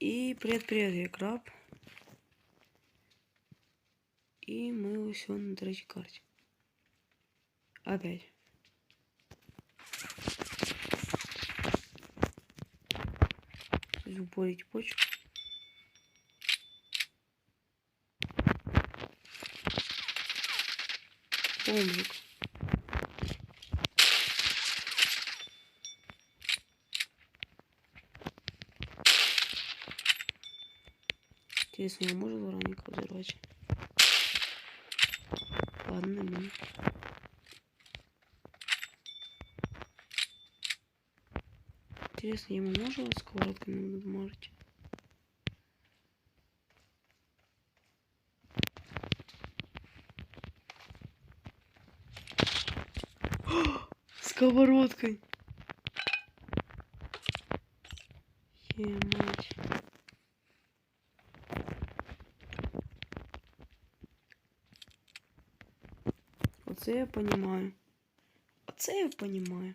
І привіт-привіт, я краб. І ми ось на третій карті. Опять. Упорить почку. Бомжик. Интересно, я могу вороника взорвать? Ладно, ну. Интересно, ему можно сковородкой надмажить? Сковородкой. Е-мать. Оце я понимаю. Оце я понимаю.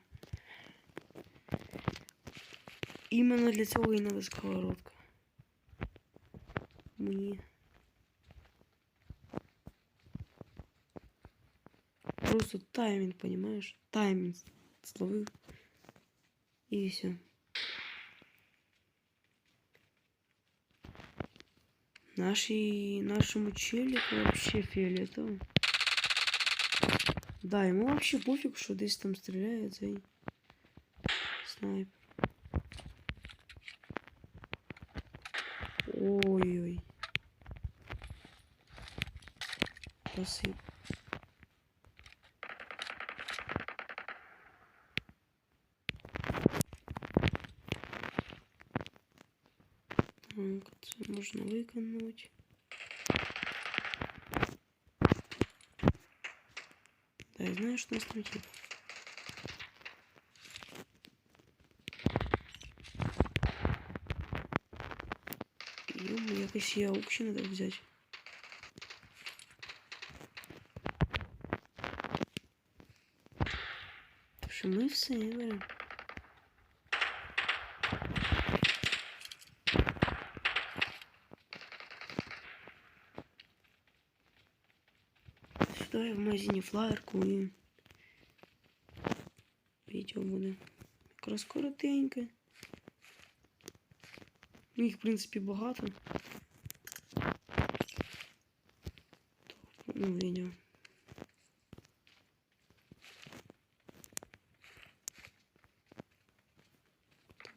Іменно для цього і надо сковородка. Мені. Просто таймінг, понимаешь? Таймінг словив. І все. Нашей, нашему челику вообще фиолетово. Да, ему вообще пофиг, что десь там стреляет цей снайпер. Ой-ой. Спасибо. Так, це можна. Я знаю, что нас там. Йому якось є аукші надо взяти. Так що ми все беремо. в магазині флаєрку і відео буде якраз коротеньке. Їх, в принципі, багато. Ну, відео.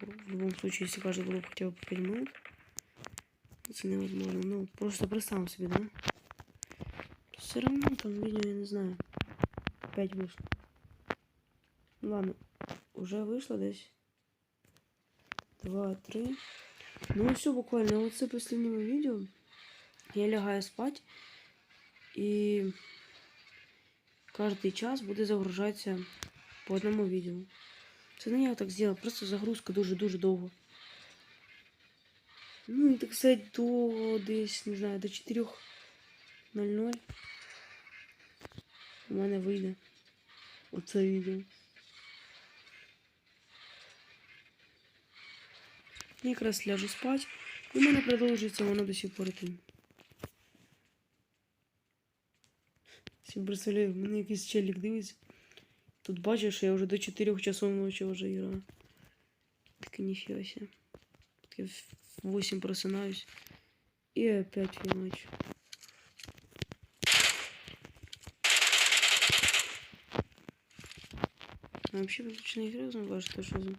В любом случае, если каждый был хотя бы по 5 минут, это невозможно. Ну, просто представим себе, да? Все равно там видео, я не знаю. 5 вышло. Ну, ладно, уже вышло десь. Два, три. Ну все, буквально вот це последнее видео. Я лягаю спать. І кожен час буде загружатися по одному відео. Це не я так зробив, просто загрузка дуже-дуже довго. Ну і так сказати, до десь, не знаю, до 4.00 у мене вийде оце відео. Я якраз ляжу спать. І в мене продовжується воно до сих пор тим. Всім представляю, в мене якийсь челік дивиться. Тут бачиш, що я вже до 4 часов ночі вже граю. Так ніфіга себе. Так я в 8 просинаюсь. І опять фігачу. А вообще виключно грязно бачите, що за...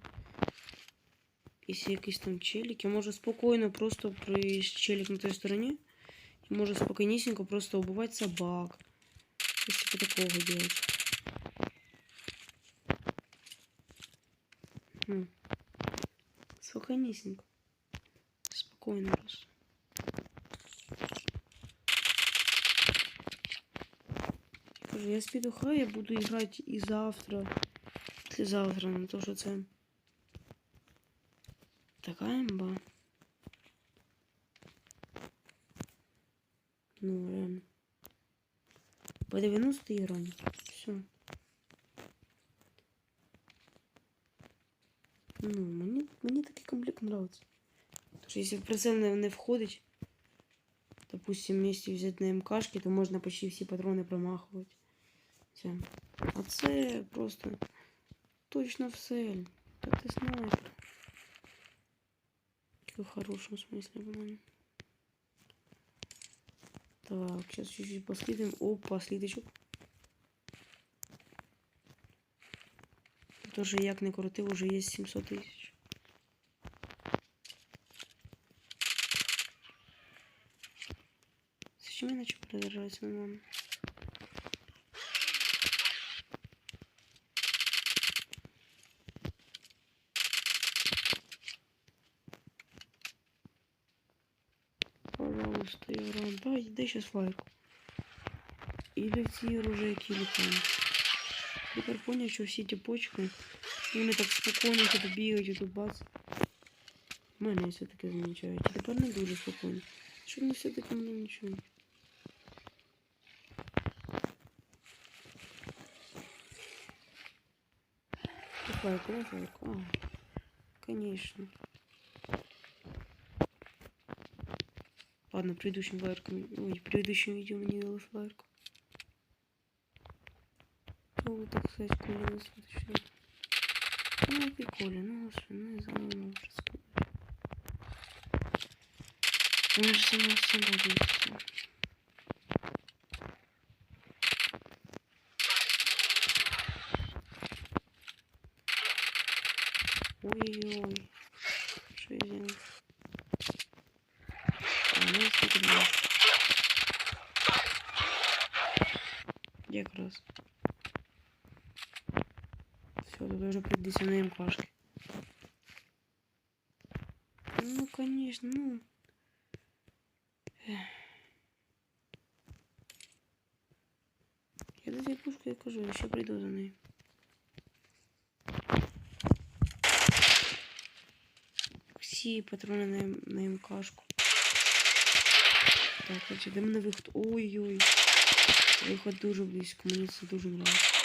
Якщо якийсь там челік, я можу спокійно просто при челік на той стороні. І можу спокійнісінько просто убивати собак. Ось типу такого делать. Хм. Спокойнісінько. Спокійно просто. Кажу, я спіду хай, я буду грати і завтра. Післязавтра, на то, що це. Така імба. Ну, реально. По 90 грани. Все. Ну, мені, мені такий комплект нравится. Что если в прицел не, не входить, допустим, вместе взять на МКшки, то можна почти всі патрони промахувати. Це. А це просто точно в цель. Та ти снайпер. В хорошем смысле, блин. Так, сейчас чуть-чуть последуем. Опа, слідочок. Тоже як не крутив, уже є 700 тисяч. Зачем я начал продержаться нормально? Пожалуйста, Єврон, дай, дай сейчас лайку. Или в ці оружейки, или там. Тепер поняв, що всі ті почки, вони так спокійно тут бігають, і тут бац. У мене все-таки замічають. І тепер не дуже спокійно. Що вони все-таки мене нічого. Лайку, лайку. А, конечно. Ладно, в предыдущем лайком, ой, предыдущем видео мне дала лайку. Ну, так сказать, коли достаточно. Ну, прикольно, ну, что, ну, я забыла уже сказать. Он же сама всем боится. Ой-ой-ой. Я до я кажу, я ще прийду до неї. Всі патрони на, на МКшку. Так, де мене виход? Ой-ой. Виход дуже близько, мені це дуже нравится.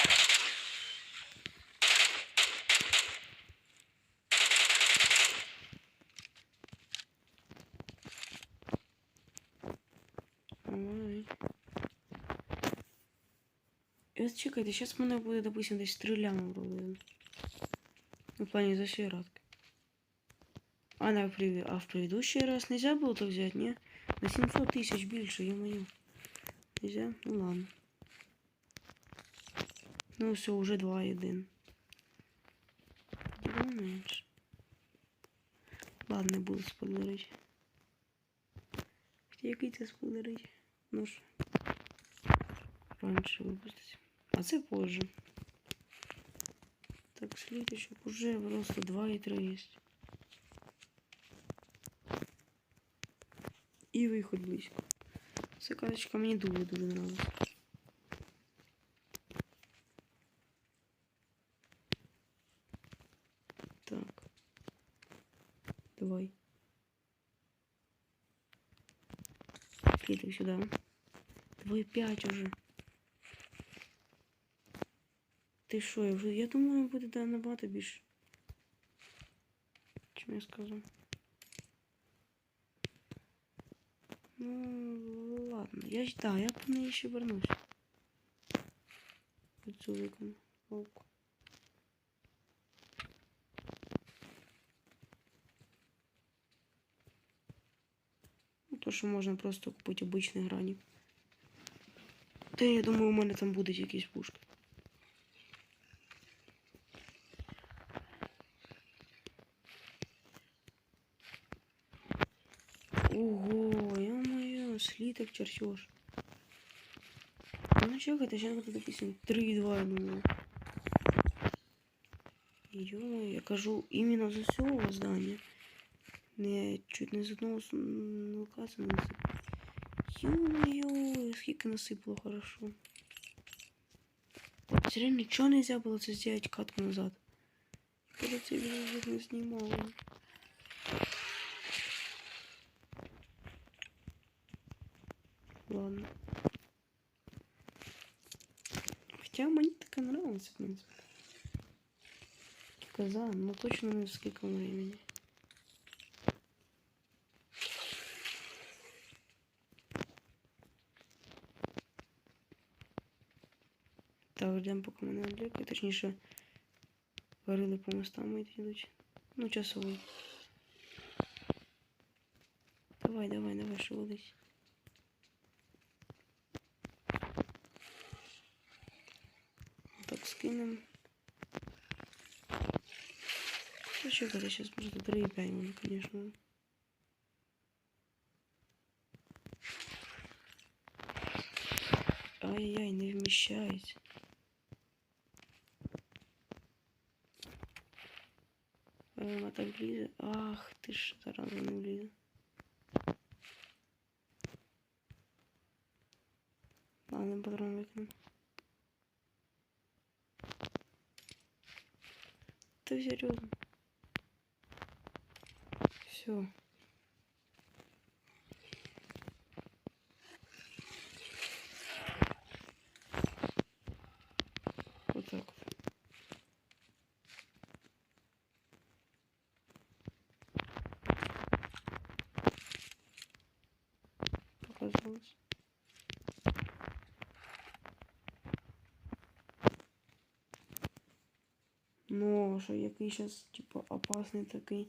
І от чекайте, зараз в мене буде, допустим, десь 3 ляма вроде. Ну, в плане за всей радки. А, на прев... а в предыдущий раз нельзя было так взять, не? На 700 тысяч больше, ё-моё. Нельзя? Ну ладно. Ну все, уже 2-1. Діло менше. Ладно, не буду спойлерить. Хотя який це спойлерить? Ну ж. Раніше випустить. А це позже. Так, слідочок уже просто 2 і 3 є. І виход близько. Ця карточка мені дуже-дуже нравиться. Так. Давай. Слідок сюди. Давай п'ять уже. Ти що, я вже. Я думаю, буде да, набагато більше. Чим я сказав? Ну, ладно. Я ж да, я по неї ще вернусь. Оцю викону. Ок. Ну, то, що можна просто купити обичні грані. Та я думаю, у мене там будуть якісь пушки. Ого, ё-моё, слиток чертеж. Ну чекайте, сейчас буде допустим 3-2, я думаю. Ё-моё, я кажу іменно з усього здання. Не чуть не з одного с- м, локації не насипало. Ё-моё, скільки насипало хорошо. Все реально нічого нельзя було це зробити катку назад. Коли це вже не Ладно. Хотя мені таке нравилось, в принципе. Коза, но точно не скільки времени. Так, ждемо, поки мене відлюки, точніше варили по мостам і йдуть. Ну, часово. Давай, давай, давай, шевелись. Скинем. Ну, что, когда сейчас 3,5, ну, конечно. Ай-яй, не вмещается. Ем, а так влізе. Ах, ти ж зараза не влізе. Ладно, патрон викину. Серьезно? Все. Вот так вот. Показалось. Ну, що який зараз, типа, опасний такий.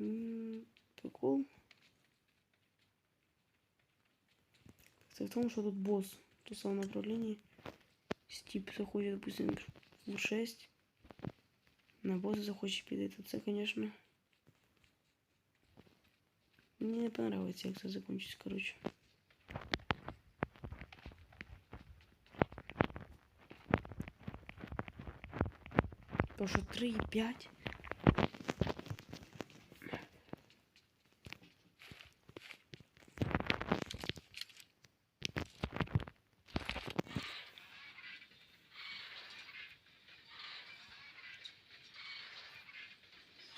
М, Прикол. Це в тому, що тут босс в том самом направлении. Стип заходит, допустим, в 6. На босса захоче піде, то це, конечно. Мені не понравится, як це закончиться, короче. Потому что 3,5.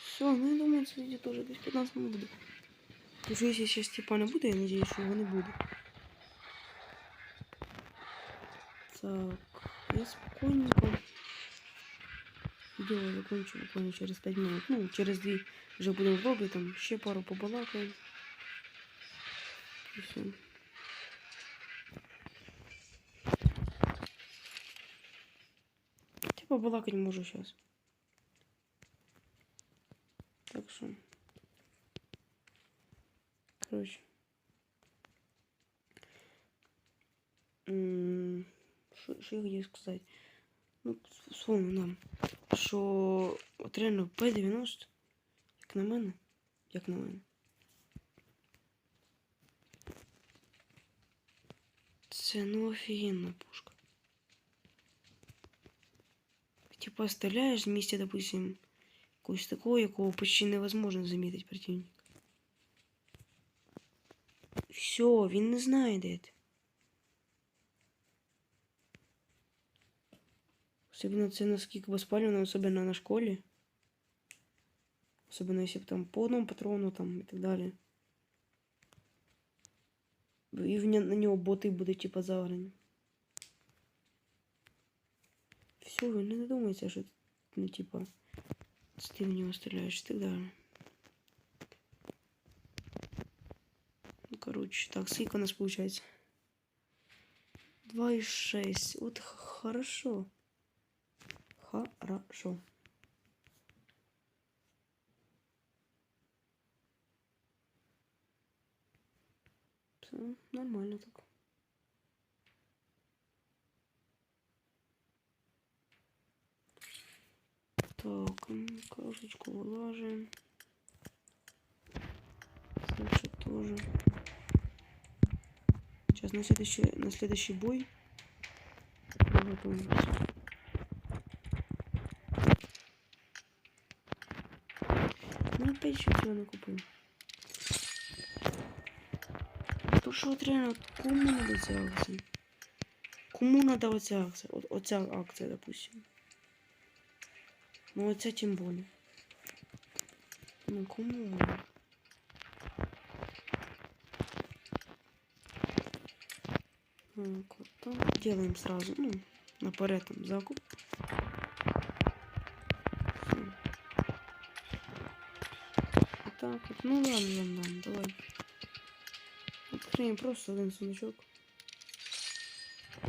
Все, ну я думаю, це відео теж десь 15 минут буде. Тому що якщо ще Степана буде, я надіюсь, що його не буде. Так, я спокойненько Відео закончу буквально через 5 минут. Ну, через 2 вже будемо в лобі, там ще пару побалакаємо. І все. Я побалакать можу зараз. Так що. Короче. М, Що що я хотів сказати? Вспомнив нам, що от реально П-90, як на мене, як на мене. Це ну офігенна пушка. Типа стріляєш з місця, допустим, якогось такого, якого почти невозможно замітити противника. Все, він не знає, де ти. Особенно це наскільки воспалено, особенно на школі. Особенно если б там по одному патрону там і так далі. І в ня- на нього боти будуть типа заграні. Все, він не думається, що ну типа з ти в нього стріляєш і так далі. Ну, короче, так, сколько у нас получается? 2,6. Вот х- хорошо. Хорошо. Все нормально так. Так, кружечку вылаживаем. Дальше тоже. Сейчас на следующий, на следующий бой. готовимся. Ну опять еще цього не купив. То що от реально, кому надо ця акція? Кому надо оця акція? От, оця акція, допустим. Ну оця тим более. Ну кому? Так, вот так. Делаем сразу, ну, наперед там закуп. так вот. Ну ладно, ладно, ладно, давай. Откроем просто один сундучок.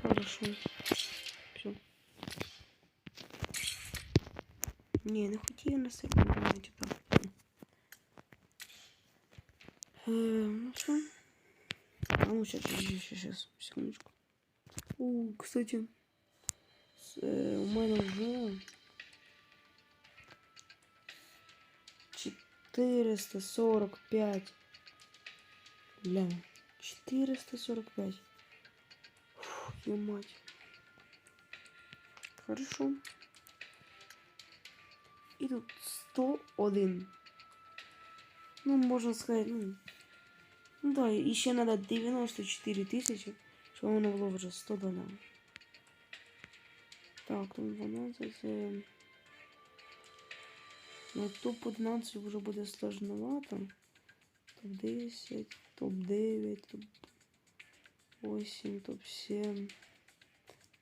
Хорошо. Все. Не, ну хоть я на сайте типа. Ну что? Э, ну а ну сейчас, сейчас, сейчас, секундочку. У, кстати, с, э, у меня уже 445. Бля, 445. Фух, ё мать. Хорошо. І тут 101. Ну, можна сказати, ну. Ну да, і ще треба 94 тисячі, щоб воно було вже 112. Так, тут 12. Це... Ну, топ-11 вже буде сложновато. Топ-10, топ-9, топ-8, топ-7.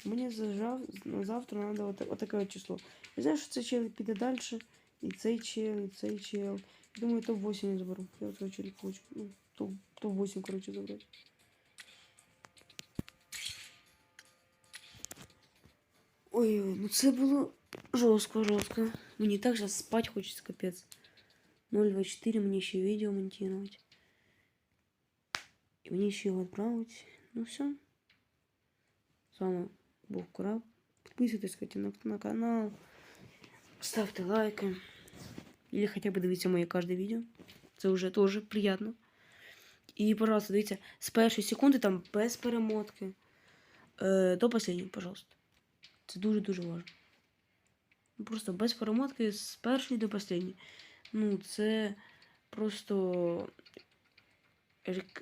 Мені зажав, на завтра треба от, отаке от число. Я знаю, що цей чел піде далі. І цей чел, і цей чел. Думаю, топ-8 я заберу. Я цього челик хочу. Ну, топ- топ-8, короче, забрати. Ой, ой, ну це було жорстко, жорстко. Мені так зараз спать хочеться, капець. 024 мені ще відео монтувати. І мені ще його відправити. Ну все. З вами був Курав. Підписуйтесь, кстати, на, на канал. Ставте лайки. Или хотя бы дивіться моє кожне відео. Це вже теж приємно. І, пожалуйста, дивіться, з першої секунди там без перемотки. Е, до останньої, пожалуйста. Це дуже-дуже важливо. Просто без перемотки з першої до останньої. Ну, це просто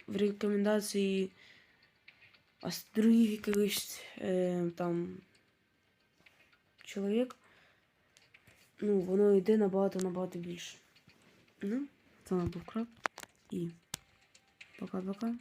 в рекомендації других якихось е, там чоловік. Ну, воно йде набагато-набагато більше. Ну, це був краб. І пока-пока.